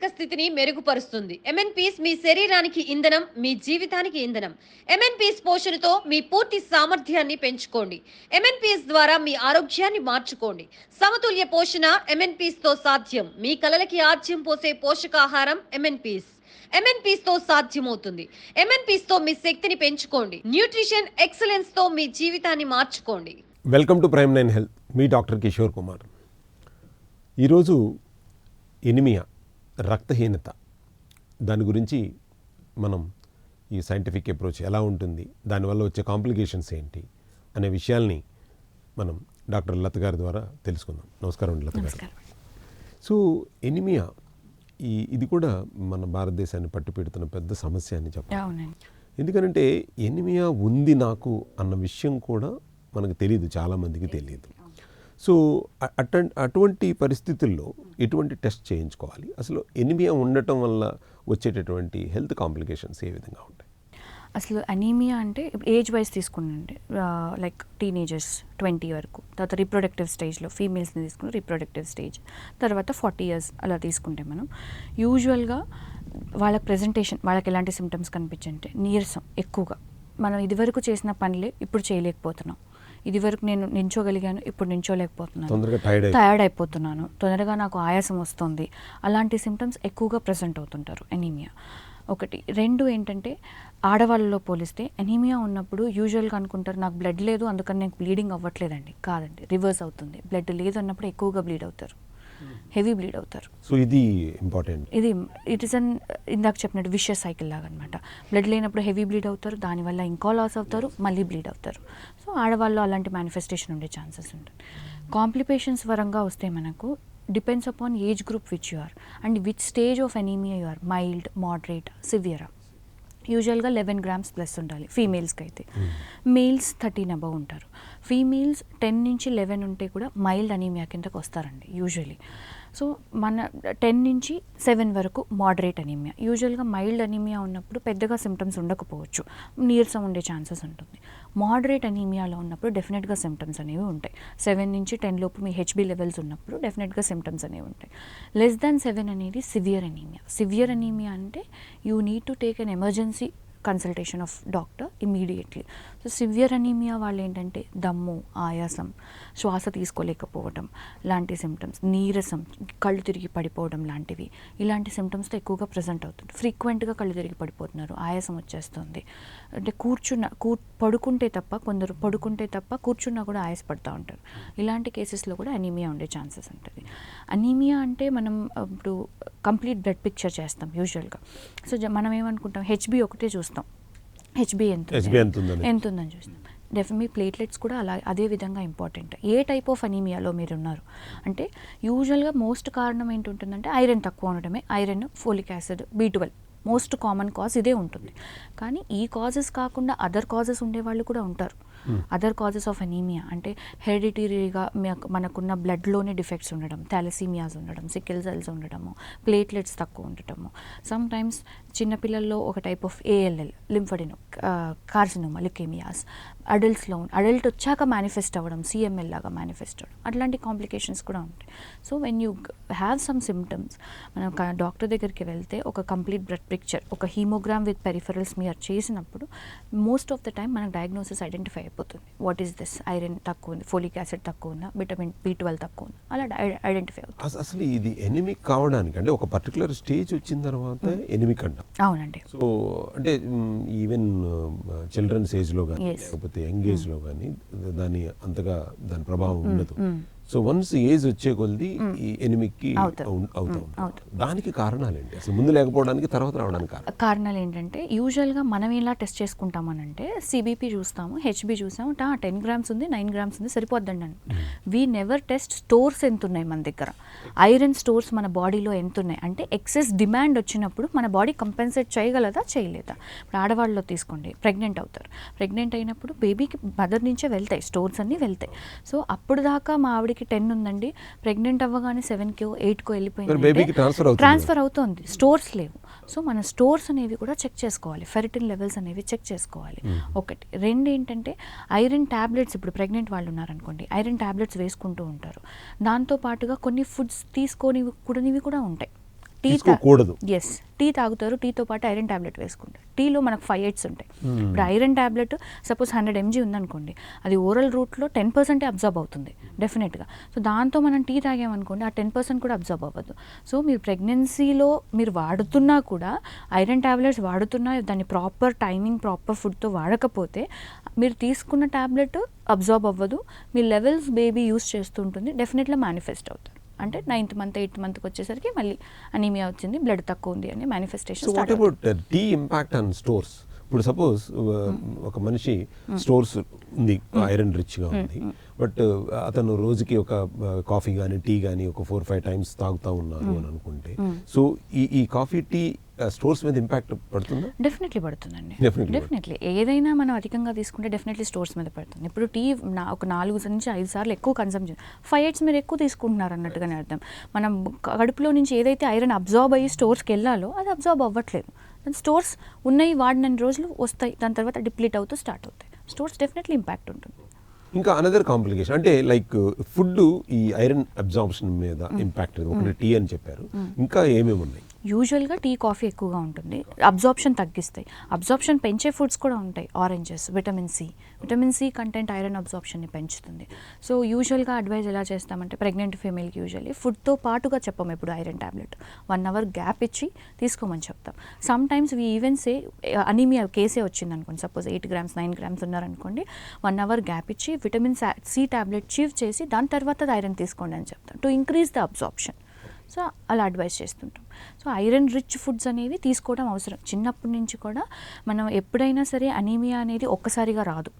మానసిక స్థితిని మెరుగుపరుస్తుంది. ఎంఎన్పీస్ మీ శరీరానికి ఇంధనం మీ జీవితానికి ఇంధనం. ఎంఎన్పీస్ పోషణతో మీ పూర్తి సామర్థ్యాన్ని పెంచుకోండి. ఎంఎన్పీఎస్ ద్వారా మీ ఆరోగ్యాన్ని మార్చుకోండి. సమతుల్య పోషణ ఎంఎన్పీస్తో సాధ్యం. మీ కలలకి ఆజ్యం పోసే పోషకాహారం ఎంఎన్పీస్ ఎంఎన్పీస్తో సాధ్యమవుతుంది. ఎంఎన్పీస్తో మీ శక్తిని పెంచుకోండి. న్యూట్రిషన్ ఎక్సలెన్స్తో మీ జీవితాన్ని మార్చుకోండి. Welcome to prime nine health. Me doctor Kishore Kumar. ఈరోజు ఎనిమియా? రక్తహీనత. దాని గురించి మనం ఈ సైంటిఫిక్ అప్రోచ్ ఎలా ఉంటుంది దానివల్ల వచ్చే కాంప్లికేషన్స్ ఏంటి అనే విషయాల్ని మనం డాక్టర్ లత గారి ద్వారా తెలుసుకుందాం. నమస్కారం అండి లత గారు. సో ఎనిమియా ఈ ఇది కూడా మన భారతదేశాన్ని పట్టు పెడుతున్న పెద్ద సమస్య అని చెప్పాలి. ఎందుకంటే ఎనిమియా ఉంది నాకు అన్న విషయం కూడా మనకు తెలియదు చాలామందికి తెలియదు సో అట అటువంటి పరిస్థితుల్లో ఎటువంటి టెస్ట్ చేయించుకోవాలి? అసలు ఎనిమియా ఉండటం వల్ల వచ్చేటటువంటి హెల్త్ కాంప్లికేషన్స్ ఏ విధంగా ఉంటాయి? అసలు అనీమియా అంటే ఏజ్ వైజ్ తీసుకున్నాండి. లైక్ టీనేజర్స్ ట్వంటీ వరకు. తర్వాత రిప్రొడక్టివ్ స్టేజ్లో ఫీమేల్స్ని తీసుకుని రిప్రొడక్టివ్ స్టేజ్. తర్వాత ఫార్టీ ఇయర్స్ అలా తీసుకుంటే మనం యూజువల్గా వాళ్ళ ప్రజెంటేషన్ వాళ్ళకి ఎలాంటి సిమ్టమ్స్ కనిపించంటే నీరసం ఎక్కువగా. మనం ఇదివరకు చేసిన పనులే ఇప్పుడు చేయలేకపోతున్నాం. ఇదివరకు నేను నించోగలిగాను ఇప్పుడు నించోలేకపోతున్నాను. టైర్డ్ టయర్డ్ అయిపోతున్నాను తొందరగా నాకు ఆయాసం వస్తుంది. అలాంటి సిమ్టమ్స్ ఎక్కువగా ప్రజెంట్ అవుతుంటారు ఎనీమియా ఒకటి. రెండు ఏంటంటే ఆడవాళ్ళలో పోలిస్తే ఎనీమియా ఉన్నప్పుడు యూజువల్గా అనుకుంటారు నాకు బ్లడ్ లేదు అందుకని నాకు బ్లీడింగ్ అవ్వట్లేదండి. కాదండి రివర్స్ అవుతుంది. బ్లడ్ లేదు అన్నప్పుడు ఎక్కువగా బ్లీడ్ అవుతారు. హెవీ బ్లీడ్ అవుతారు. సో ఇది ఇంపార్టెంట్. ఇది ఇట్ ఇస్ అన్ ఇందాక చెప్పినట్టు విషయస్ సైకిల్ లాగా అనమాట బ్లడ్ లేనప్పుడు హెవీ బ్లీడ్ అవుతారు దానివల్ల ఇంకా లాస్ అవుతారు మళ్ళీ బ్లీడ్ అవుతారు. సో ఆడవాళ్ళు అలాంటి మేనిఫెస్టేషన్ ఉండే ఛాన్సెస్ ఉంటాయి. కాంప్లికేషన్స్ పరంగా వస్తే మనకు depends upon age group which you are and which stage of anaemia you are mild moderate సివియరా యూజువల్గా లెవెన్ గ్రామ్స్ ప్లస్ ఉండాలి ఫీమేల్స్కి అయితే. మేల్స్ థర్టీన్ అబవ్ ఉంటారు. ఫీమేల్స్ టెన్ నుంచి లెవెన్ ఉంటే కూడా మైల్డ్ అనీమియా కిందకు వస్తారండి యూజువలీ సో మన టెన్ నుంచి సెవెన్ వరకు మోడరేట్ అనీమియా యూజువల్గా మైల్డ్ అనీమియా ఉన్నప్పుడు పెద్దగా సిమ్టమ్స్ ఉండకపోవచ్చు. నీరసం ఉండే ఛాన్సెస్ ఉంటుంది. మోడరేట్ అనీమియాలో ఉన్నప్పుడు డెఫినెట్గా సిమ్టమ్స్ అనేవి ఉంటాయి. సెవెన్ నుంచి టెన్ లోపు మీ హెచ్బి లెవెల్స్ ఉన్నప్పుడు డెఫినెట్గా సిమ్టమ్స్ అనేవి ఉంటాయి. లెస్ దాన్ సెవెన్ అనేది సివియర్ అనీమియా సివియర్ అనీమియా అంటే you need to take an emergency consultation of doctor immediately so severe anaemia వాళ్ళు ఏంటంటే దమ్ము ఆయాసం శ్వాస తీసుకోలేకపోవడం లాంటి సిమ్టమ్స్ నీరసం కళ్ళు తిరిగి పడిపోవడం లాంటివి. ఇలాంటి సిమ్టమ్స్తో ఎక్కువగా ప్రజెంట్ అవుతుంది ఫ్రీక్వెంట్గా కళ్ళు తిరిగి పడిపోతున్నారు. ఆయాసం వచ్చేస్తుంది. అంటే కూర్చున్న కూ పడుకుంటే తప్ప కొందరు పడుకుంటే తప్ప కూర్చున్నా కూడా ఆయాసపడుతూ ఉంటారు. ఇలాంటి కేసెస్లో కూడా అనీమియా ఉండే ఛాన్సెస్ ఉంటుంది. అనీమియా అంటే మనం ఇప్పుడు కంప్లీట్ బ్లడ్ పిక్చర్ చేస్తాం యూజువల్గా. సో జ- మనం ఏమనుకుంటాం హెచ్బి ఒకటే చూస్తాం. హెచ్బి ఎంత ఎంత ఉందని. చూస్తాం. డెఫ్ మీ ప్లేట్లెట్స్ కూడా అలా అదే విధంగా ఇంపార్టెంట్. ఏ టైప్ ఆఫ్ అనీమియాలో మీరు ఉన్నారు అంటే యూజువల్గా మోస్ట్ కారణం ఏంటుంటుందంటే ఐరన్ తక్కువ ఉండడమే iron folic acid B twelve. Most common cause ఇదే ఉంటుంది. కానీ ఈ కాజెస్ కాకుండా అదర్ కాజెస్ ఉండే వాళ్ళు కూడా ఉంటారు. అదర్ కాజెస్ ఆఫ్ అనీమియా అంటే హెరిడిటరీగా మనకున్న బ్లడ్లోనే డిఫెక్ట్స్ ఉండడం థాలసీమియాస్ ఉండడం సికిల్ సెల్స్ ఉండడము ప్లేట్లెట్స్ తక్కువ ఉండటము. సమ్ టైమ్స్ చిన్నపిల్లల్లో ఒక type of ALL lymphadenocarcinoma leukaemias అడల్ట్స్లో adult వచ్చాక మేనిఫెస్ట్ అవ్వడం సిఎంఎల్ లాగా మేనిఫెస్ట్ అవ్వడం. అట్లాంటి కాంప్లికేషన్స్ కూడా ఉంటాయి. So when you have some symptoms మనం డాక్టర్ దగ్గరికి వెళ్తే ఒక కంప్లీట్ బ్లడ్ పిక్చర్ ఒక హీమోగ్రామ్ విత్ పెరిఫరల్స్ మీరు చేసినప్పుడు మోస్ట్ ఆఫ్ ద టైం మనకు డయాగ్నోసిస్ ఐడెంటిఫై అయిపోతుంది. వాట్ ఈస్ దిస్ ఐరన్ తక్కువ ఉంది ఫోలిక్ యాసిడ్ తక్కువ ఉందా? విటమిన్ బి ట్వెల్వ్ తక్కువ ఉందా? అలా ఐడెంటిఫై అవుతుంది. అస- అసలు ఇది ఎనిమిక్ కావడానికి అంటే ఒక పర్టికులర్ స్టేజ్ వచ్చిన తర్వాత ఎనిమిక్ అంటాం అవునండి. సో అంటే ఈవెన్ చిల్డ్రన్స్ ఏజ్లో కానీ. లేకపోతే యంగ్ ఏజ్లో కానీ దాని అంతగా దాని ప్రభావం ఉండదు. సో వన్స్ ఏజ్ వచ్చే కొద్ది ఈ ఎనిమిక్కి. అవుతా. ఉంటుంది దానికి కారణాలేంటి? అసలు ముందు లేకపోవడానికి తర్వాత రావడానికి కారణం? కారణాలు ఏంటంటే యూజువల్గా మనం ఎలా టెస్ట్ చేసుకుంటామనంటే సిబిపి చూస్తాము హెచ్బి చూసాము టా టెన్ గ్రామ్స్ ఉంది నైన్ గ్రామ్స్ ఉంది సరిపోద్దండి అని. వీ నెవర్ టెస్ట్ స్టోర్స్ ఎంత ఉన్నాయి మన దగ్గర. ఐరన్ స్టోర్స్ మన బాడీలో ఎంత ఉన్నాయి అంటే ఎక్సెస్ డిమాండ్ వచ్చినప్పుడు మన బాడీ కంపెన్సేట్ చేయగలదా చేయలేదా? ఇప్పుడు ఆడవాళ్ళలో తీసుకోండి ప్రెగ్నెంట్ అవుతారు. ప్రెగ్నెంట్ అయినప్పుడు బేబీకి మదర్ నుంచే వెళ్తాయి స్టోర్స్ అన్నీ వెళ్తాయి. సో అప్పుడు దాకా మా ఆవిడకి టెన్ ఉందండి. ప్రెగ్నెంట్ అవ్వగానే సెవెన్కో ఎయిట్కో వెళ్ళిపోయింది మరి babyకి transfer అవుతుంది. ట్రాన్స్ఫర్ అవుతుంది. స్టోర్స్ లేవు. సో మన స్టోర్స్ అనేవి కూడా చెక్ చేసుకోవాలి. ఫెరిటిన్ లెవెల్స్ అనేవి చెక్ చేసుకోవాలి. ఒకటి. రెండు ఏంటంటే ఐరన్ ట్యాబ్లెట్స్ ఇప్పుడు ప్రెగ్నెంట్ వాళ్ళు ఉన్నారనుకోండి ఐరన్ ట్యాబ్లెట్స్ వేసుకుంటూ ఉంటారు. దాంతో పాటుగా కొన్ని ఫుడ్స్ తీసుకొని కూడానివి కూడా ఉంటాయి. టీ తీసుకోకూడదు. ఎస్ టీ తాగుతారు టీతో పాటు ఐరన్ ట్యాబ్లెట్ వేసుకుంటారు. టీలో మనకు ఫైవ్ ఎయిట్స్ ఉంటాయి. ఇప్పుడు iron tablet suppose hundred MG ఉందనుకోండి అది ఓరల్ రూట్లో టెన్ పర్సెంటే అబ్జర్బ్ అవుతుంది డెఫినెట్గా. సో దాంతో మనం టీ తాగామనుకోండి ఆ టెన్ పర్సెంట్ కూడా అబ్జర్బ్ అవ్వదు. సో మీరు ప్రెగ్నెన్సీలో మీరు వాడుతున్నా కూడా ఐరన్ ట్యాబ్లెట్స్ వాడుతున్నా దాన్ని ప్రాపర్ టైమింగ్ ప్రాపర్ ఫుడ్తో వాడకపోతే మీరు తీసుకున్న ట్యాబ్లెట్ అబ్జర్బ్ అవ్వదు. మీ లెవెల్స్ బేబీ యూస్ చేస్తుంటుంది డెఫినెట్గా మేనిఫెస్ట్ అవుతారు అంటే నైన్త్ మంత్ ఎయిత్ మంత్కి వచ్చేసరికి మళ్ళీ అనీమియా వచ్చింది బ్లడ్ తక్కువ ఉంది అని manifestation what about tea impact on stores ఇప్పుడు సపోజ్ ఒక మనిషి స్టోర్స్ ఉంది ఐరన్ రిచ్గా ఉంది. బట్ అతను రోజుకి ఒక కాఫీ కానీ టీ కానీ ఒక ఫోర్ ఫైవ్ టైమ్స్ తాగుతా ఉన్నారు అని అనుకుంటే. సో ఈ ఈ కాఫీ టీ స్టోర్స్ మీద ఇంపాక్ట్ పడుతుందా? డెఫినెట్లీ పడుతుందండి. డెఫినెట్లీ ఏదైనా మనం అధికంగా తీసుకుంటే డెఫినెట్లీ స్టోర్స్ మీద పడుతుంది. ఇప్పుడు టీ నా ఒక నాలుగు నుంచి ఐదు సార్లు ఎక్కువ కన్సమ్ ఫైవ్ ఎయిట్స్ మీరు ఎక్కువ తీసుకుంటున్నారు అన్నట్టుగానే అర్థం. మనం కడుపులో నుంచి ఏదైతే ఐరన్ అబ్జార్బ్ అయ్యి స్టోర్స్కి వెళ్ళాలో అది అబ్జార్బ్ అవ్వట్లేదు. దాని స్టోర్స్ ఉన్నాయి వాడిన రోజులు వస్తాయి. దాని తర్వాత డిప్లీట్ అవుతూ స్టార్ట్ అవుతాయి. స్టోర్స్ డెఫినెట్లీ ఇంపాక్ట్ ఉంటుంది. ఇంకా అనదర్ కాంప్లికేషన్ అంటే లైక్ ఫుడ్ ఈ ఐరన్ అబ్జార్ప్షన్ మీద ఇంపాక్ట్ ఒకటి టీ అని చెప్పారు. ఇంకా ఏమేమి ఉన్నాయి? యూజువల్గా టీ కాఫీ ఎక్కువగా ఉంటుంది. అబ్జార్ప్షన్ తగ్గిస్తాయి. అబ్జార్ప్షన్ పెంచే ఫుడ్స్ కూడా ఉంటాయి. Oranges vitamin C vitamin C content iron అబ్జార్ప్షన్ని పెంచుతుంది. సో యూజువల్గా అడ్వైజ్ ఎలా చేస్తామంటే ప్రెగ్నెంట్ ఫీమేల్కి యూజువల్లీ ఫుడ్తో పాటుగా చెప్పం ఎప్పుడు iron tablet one hour gap ఇచ్చి తీసుకోమని చెప్తాం. Sometimes we even say anaemia కేసే వచ్చింది అనుకోండి suppose eight grams nine grams ఉన్నారనుకోండి. వన్ అవర్ గ్యాప్ ఇచ్చి విటమిన్ సి ట్యాబ్లెట్ చీవ్ చేసి దాని తర్వాత ఐరన్ తీసుకోండి అని చెప్తాం. To increase the absorption so అలా అడ్వైస్ చేస్తుంటాం. సో ఐరన్ రిచ్ ఫుడ్స్ అనేవి తీసుకోవడం అవసరం. చిన్నప్పటి నుంచి కూడా మనం ఎప్పుడైనా సరే అనీమియా అనేది ఒక్కసారిగా రాదు.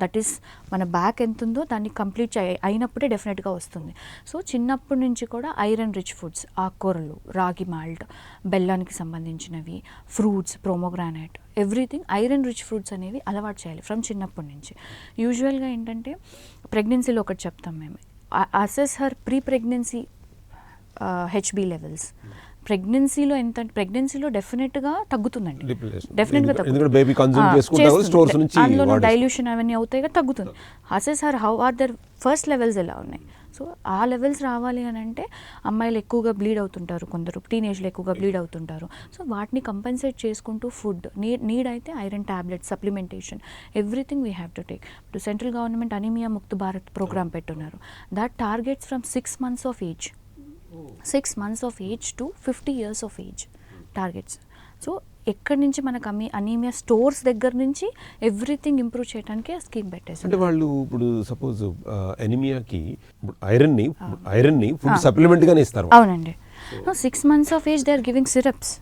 దట్ ఈస్ మన బ్యాక్ ఎంత ఉందో దాన్ని కంప్లీట్ అయినప్పుడే డెఫినెట్గా వస్తుంది. సో చిన్నప్పటి నుంచి కూడా ఐరన్ రిచ్ ఫుడ్స్ ఆకుకూరలు రాగి మాల్ట్ బెల్లానికి సంబంధించినవి fruits pomegranate everything iron rich fruits అనేవి అలవాటు చేయాలి ఫ్రమ్ చిన్నప్పటి నుంచి. యూజువల్గా ఏంటంటే ప్రెగ్నెన్సీలో ఒకటి చెప్తాం మేము. Assess her pre pregnancy HB levels ప్రెగ్నెన్సీలో ఎంత ప్రెగ్నెన్సీలో డెఫినెట్గా తగ్గుతుందండి. డెఫినెట్గా అందులో. డైల్యూషన్ అవన్నీ అవుతాయి కదా తగ్గుతుంది. Assess or how are their first levels ఎలా ఉన్నాయి? సో ఆ లెవెల్స్ రావాలి అని అంటే అమ్మాయిలు ఎక్కువగా బ్లీడ్ అవుతుంటారు కొందరు. టీనేజ్లో ఎక్కువగా బ్లీడ్ అవుతుంటారు. సో వాటిని కంపెన్సేట్ చేసుకుంటూ ఫుడ్ నీడ్ నీడ్ అయితే iron tablet supplementation everything we have to take ఇప్పుడు central government anaemia Mukt Bharat programme పెట్టున్నారు. That targets from six months of age six months of age to fifty years of age targets so ఎక్కడి నుంచి మనకు అమీ anaemia stores దగ్గర నుంచి everything improve చేయడానికి ఆ scheme పెట్టేసాం అంటే వాళ్ళు ఇప్పుడు సపోజ్ ఎనిమియాకి ఐరన్ని ఐరన్ని ఫుడ్ సప్లిమెంట్ గానే ఇస్తారు. అవునండి. Six months of age they are giving syrups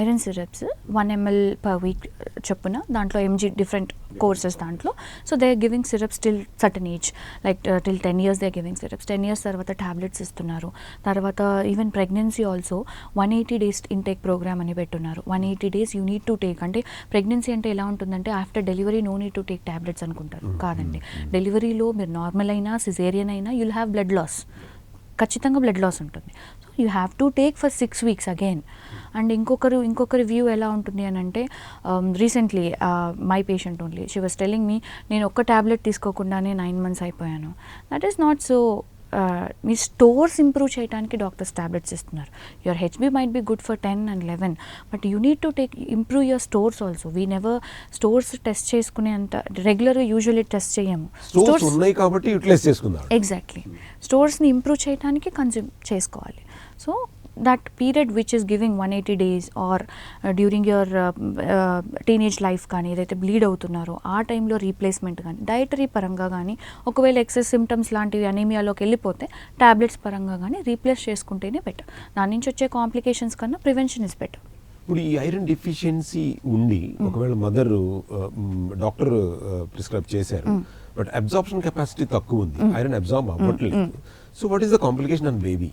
iron syrups one ML per week చొప్పున దాంట్లో ఎంజీ డిఫరెంట్ కోర్సెస్ దాంట్లో. So they are giving syrups till certain age like till ten years they giving syrups ten years తర్వాత tablets ఇస్తున్నారు. తర్వాత even pregnancy also one eighty days intake programme అని పెట్టున్నారు. One eighty days you need to take అంటే pregnancy అంటే ఎలా ఉంటుందంటే after delivery no need to take tablets అనుకుంటారు. కాదండి. డెలివరీలో మీరు నార్మల్ అయినా సిజేరియన్ అయినా యుల్ హ్యావ్ బ్లడ్ లాస్ ఖచ్చితంగా బ్లడ్ లాస్ ఉంటుంది. So you have to take for six weeks again and ఇంకొకరు ఇంకొకరి వ్యూ ఎలా ఉంటుంది అని అంటే recently my patient only she was telling me నేను ఒక్క ట్యాబ్లెట్ తీసుకోకుండానే నైన్ మంత్స్ అయిపోయాను. That is not so me stores improve చేయడానికి డాక్టర్స్ ట్యాబ్లెట్స్ ఇస్తున్నారు. Your Hb might be good for ten and eleven but you need to take improve your stores also we never stores test చేసుకునే అంత రెగ్యులర్గా usually test చేయము. Stores ఉన్నాయి కాబట్టి utilise చేసుకుందాం. Exactly స్టోర్స్ని ఇంప్రూవ్ చేయడానికి కన్జ్యూమ్ చేసుకోవాలి. So period which is giving one eighty days or during your teenage life కానీ ఏదైతే బ్లీడ్ అవుతున్నారో ఆ టైంలో రీప్లేస్మెంట్ కానీ డైటరీ పరంగా కానీ ఒకవేళ ఎక్సెస్ సిమ్టమ్స్ లాంటివి అనీమియాలోకి వెళ్ళిపోతే టాబ్లెట్స్ పరంగా కానీ రీప్లేస్ చేసుకుంటేనే బెటర్ దాని నుంచి వచ్చే కాంప్లికేషన్స్ కన్నా ప్రివెన్షన్ ఇస్ బెటర్ ఇప్పుడు ఈ ఐరన్ డెఫిషియన్సీ ఉండి ఒకవేళ మదర్ డాక్టర్ ప్రిస్క్రైబ్ చేశారు బట్ అబ్జార్ప్షన్ కెపాసిటీ తక్కువ ఉంది. ఐరన్ అబ్జార్బ్ అవ్వట్లేదు. So what is the complication on baby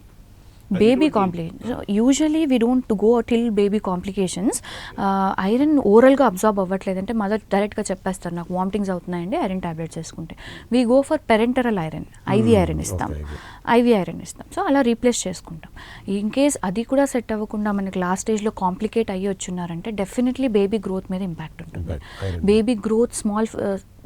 baby complication usually we don't go till baby complications iron ఓరల్గా absorb అవ్వట్లేదు అంటే మదర్ డైరెక్ట్గా చెప్పేస్తారు నాకు వామిటింగ్స్ అవుతున్నాయండి ఐరన్ ట్యాబ్లెట్స్ వేసుకుంటే we go for parenteral iron IV iron ఇస్తాం. IV iron ఇస్తాం. So అలా రీప్లేస్ చేసుకుంటాం. ఇన్ కేస్ అది కూడా సెట్ అవ్వకుండా మనకి లాస్ట్ స్టేజ్లో కాంప్లికేట్ అయ్యి వచ్చున్నారంటే డెఫినెట్లీ బేబీ గ్రోత్ మీద ఇంపాక్ట్ ఉంటుంది. బేబీ గ్రోత్ స్మాల్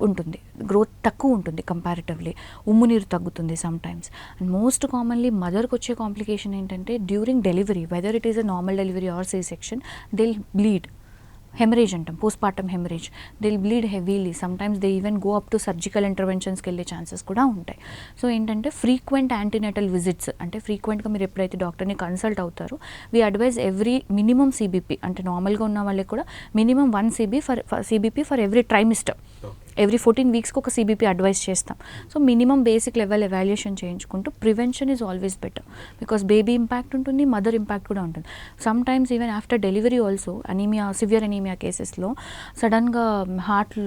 ఉంటుంది. గ్రోత్ తక్కువ ఉంటుంది కంపారిటివ్లీ ఉమ్ము నీరు తగ్గుతుంది సమ్టైమ్స్ అండ్ మోస్ట్ కామన్లీ మదర్కి వచ్చే కాంప్లికేషన్ ఏంటంటే during delivery whether it is a normal delivery or C section they'll bleed haemorrhage అంటాం post partum haemorrhage they'll bleed heavily sometimes they even go up to surgical ఇంటర్వెన్షన్స్కి వెళ్ళే chances కూడా ఉంటాయి. So ఏంటంటే frequent antenatal visits అంటే ఫ్రీక్వెంట్గా మీరు ఎప్పుడైతే డాక్టర్ని కన్సల్ట్ అవుతారో we advise every minimum CBP అంటే నార్మల్గా ఉన్న వాళ్ళకి కూడా minimum one CB for CBP for every trimester every fourteen వీక్స్కి ఒక సిబిపి అడ్వైస్ చేస్తాం. So minimum basic level evaluation చేయించుకుంటూ prevention is always better because baby impact ఉంటుంది మదర్ ఇంపాక్ట్ కూడా ఉంటుంది. Sometimes even after delivery also anaemia severe anaemia కేసెస్లో సడన్గా heart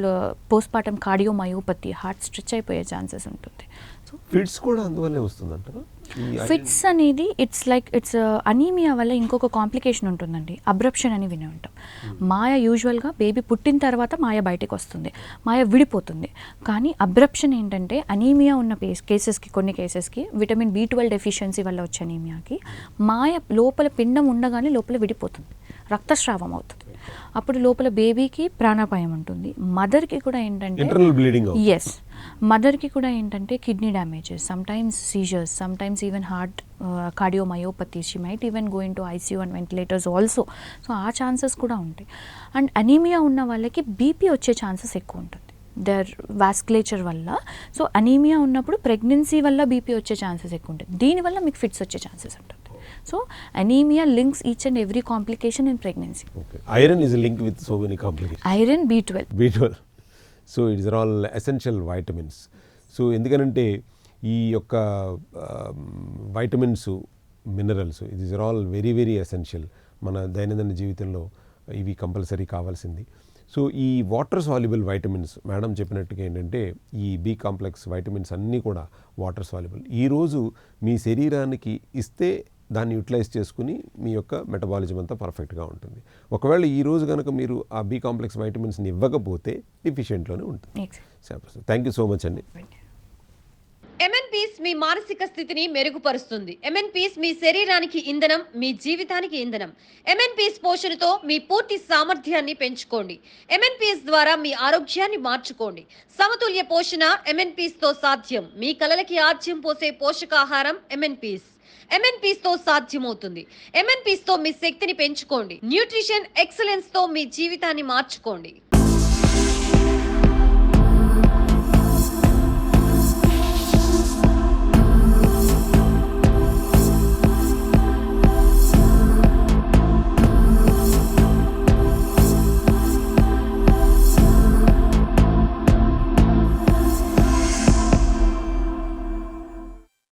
post cardiomyopathy heart stretch అయిపోయే chances ఉంటుంది. సో ఫిట్స్ కూడా అందువల్లే వస్తుందంటారా? ఫిట్స్ అనేది ఇట్స్ లైక్ ఇట్స్ అనీమియా వల్ల ఇంకొక కాంప్లికేషన్ ఉంటుందండి. అబ్రప్షన్ అని విని ఉంటాం. మాయ యూజువల్గా బేబీ పుట్టిన తర్వాత మాయ బయటకు వస్తుంది. మాయ విడిపోతుంది. కానీ అబ్రప్షన్ ఏంటంటే అనీమియా ఉన్న పేస్ కేసెస్కి కొన్ని కేసెస్కి విటమిన్ బి ట్వెల్వ్ డెఫిషియన్సీ వల్ల వచ్చే అనీమియాకి మాయ లోపల పిండం ఉండగానే లోపల విడిపోతుంది. రక్తస్రావం అవుతుంది. అప్పుడు లోపల బేబీకి ప్రాణాపాయం ఉంటుంది. మదర్కి కూడా ఏంటంటే ఎస్ మదర్కి కూడా ఏంటంటే kidney damages sometimes seizures sometimes even heart cardiomyopathy she might even going to ICU and ventilators also so ఆ ఛాన్సెస్ కూడా ఉంటాయి. అండ్ అనీమియా ఉన్న వాళ్ళకి బీపీ వచ్చే ఛాన్సెస్ ఎక్కువ ఉంటుంది. దర్ వాస్కులేచర్ వల్ల. సో అనీమియా ఉన్నప్పుడు ప్రెగ్నెన్సీ వల్ల బీపీ వచ్చే ఛాన్సెస్ ఎక్కువ ఉంటుంది దీనివల్ల మీకు ఫిట్స్ వచ్చే ఛాన్సెస్ ఉంటుంది. So anaemia links each and every complication in pregnancy iron is link with so many complication iron B twelve B twelve so it's are all essential vitamins. So ఎందుకనంటే ఈ యొక్క vitamins minerals it is all very very essential మన దైనందిన జీవితంలో ఇవి compulsory కావాల్సింది. So ఈ water soluble vitamins madam చెప్పినట్టుగా ఏంటంటే ఈ బి కాంప్లెక్స్ వైటమిన్స్ అన్నీ కూడా వాటర్ సాల్యుబుల్. ఈరోజు మీ శరీరానికి ఇస్తే దాన్ని యూటిలైజ్ చేసుకుని మీ యొక్క మెటబాలిజం అంతా పర్ఫెక్ట్గా ఉంటుంది. ఒకవేళ ఈ రోజు కనుక మీరు ఆ బి కాంప్లెక్స్ వైటమిన్స్ని ఇవ్వకపోతే డిఫిషియెంట్లోనే ఉంటుంది. థ్యాంక్ యూ సో మచ్ అండి. ఎంఎన్పీస్ మీ మానసిక స్థితిని మెరుగుపరుస్తుంది. ఎంఎన్పీస్ మీ శరీరానికి ఇంధనం మీ జీవితానికి ఇంధనం. ఎంఎన్పీస్ పోషణతో మీ పూర్తి సామర్థ్యాన్ని పెంచుకోండి. ఎంఎన్పీస్ ద్వారా మీ ఆరోగ్యాన్ని మార్చుకోండి. సమతుల్య పోషణ ఎంఎన్పీస్తో సాధ్యం. మీ కలలకి ఆజ్యం పోసే పోషకాహారం ఎంఎన్పీస్ ఎంఎన్పీస్తో సాధ్యమవుతుంది. ఎంఎన్పీస్తో మీ శక్తిని పెంచుకోండి. న్యూట్రిషన్ ఎక్సలెన్స్తో మీ జీవితాన్ని మార్చుకోండి.